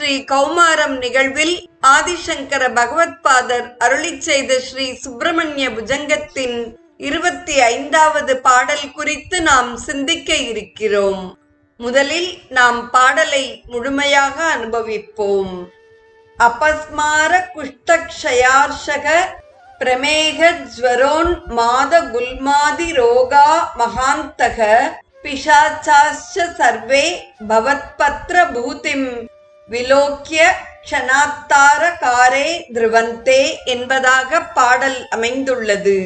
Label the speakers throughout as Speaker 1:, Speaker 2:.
Speaker 1: ஸ்ரீ கௌமாரம் நிகழ்வில் ஆதிசங்கர பகவத்பாதர் அருளி செய்த ஸ்ரீ சுப்பிரமணிய புஜங்கத்தின் இருபத்தி ஐந்தாவது பாடல் குறித்து நாம் சிந்திக்க இருக்கிறோம். முதலில் நாம் பாடலை முழுமையாக அனுபவிப்போம். அபஸ்மார குஷ்டக்ஷயார்ஷக பிரமேக ஜ்வரோன் மாத குல்மாதி ரோகா மகாந்தக பிசாச்சாச்ச சர்வே பவத்பத்ர பூதிம். விலோக்கிய க்ஷணாத்தார காரே திருவந்தே என்பதாக பாடல் அமைந்துள்ளது.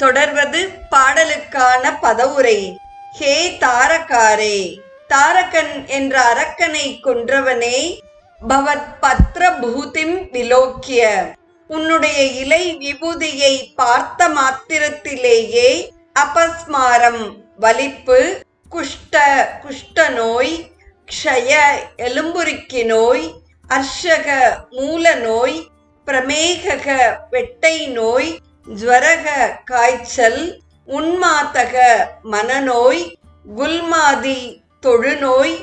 Speaker 1: தொடர்வது பாடலுக்கான பதவுரை. ஹே தாரகாரே தாரகன் என்ற அரக்கனை கொன்றவனே பவத் பத்ர பூதிம் விலோக்கிய உன்னுடைய இலை விபூதியை பார்த்த மாத்திரத்திலேயே அபஸ்மாரம் வலிப்பு குஷ்ட குஷ்ட நோய் க்ஷய எலும்புருக்கி நோய் அர்ஷக மூல நோய் பிரமேகக வெட்டை நோய் ஜுவரக காய்ச்சல் உன்மாத்தக மனநோய் குல்மாதி தொழுநோய்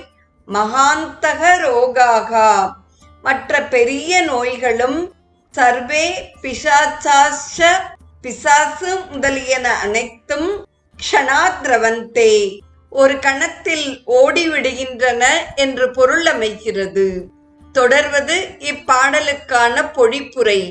Speaker 1: மகாந்தக ரோகாகா. மற்ற பெரிய நோய்களும் சர்வே பிசாச்சாஷ பிசாசு முதலியன அனைத்தும் க்ஷணாத்ரவந்தே. ஒரு கணத்தில் ஓடிவிடுகின்றன என்று பொருள் அமைகிறது. தொடர்வது இப்பாடலுக்கான பொழிப்புரை.